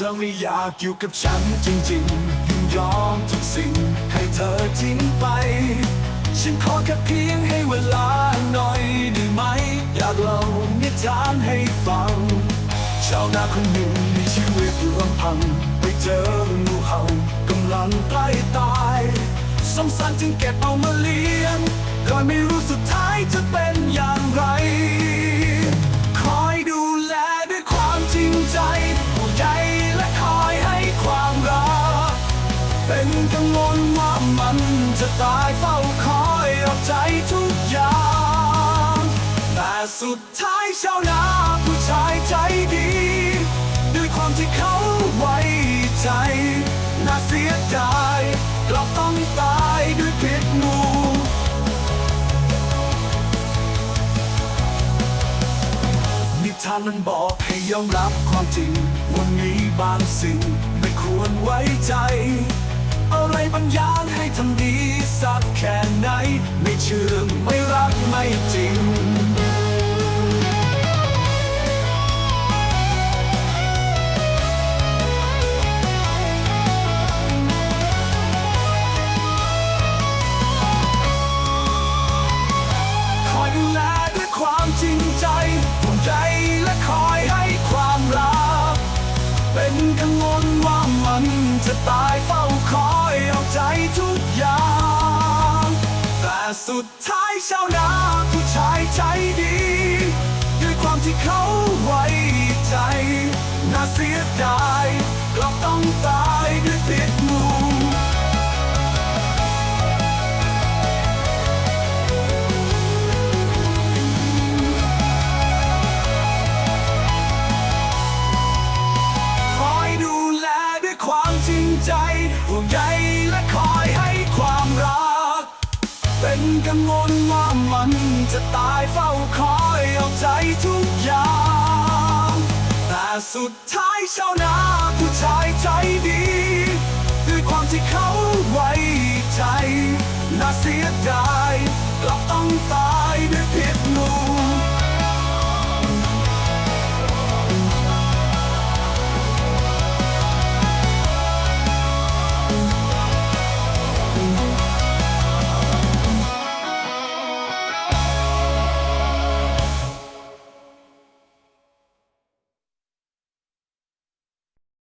ธอไม่อยากอยู่กับฉันจริงๆยินยอมทุกสิ่งให้เธอทิ้งไป ฉันขอแค่เพียงให้เวลาหน่อยได้ไหม อยากเล่านิทานให้ฟัง ชาวนาคนหนึ่งมีชีวิตลำพังไปเจองูเห่ากำลังใกล้ตายสงสารจึงเก็บเอามาเลี้ยงโดยไม่รู้สุด สุดท้ายชาวนาผู้ชายใจดี ด้วยความที่เขาไว้ใจ น่าเสียดายกลับต้องตายด้วยพิษงูนิทานมันบอกให้ยอมรับความจริงว่ามีบางสิ่งไม่ควรไว้ใจ อะไรบางอย่างให้ทำดีสักแค่ไหน ไม่เชื่อไม่รักไม่จริง จะตายเฝ้าคอยเอาใจทุกอย่าง แต่สุดท้ายชาวนาผู้ชายใจดี กังวลว่ามันจะตายเฝ้าคอยเอาใจทุกอย่าง แต่สุดท้ายชาวนาผู้ชายใจดี ด้วยความที่เขาไว้ใจน่าเสียดายกลับต้องตาย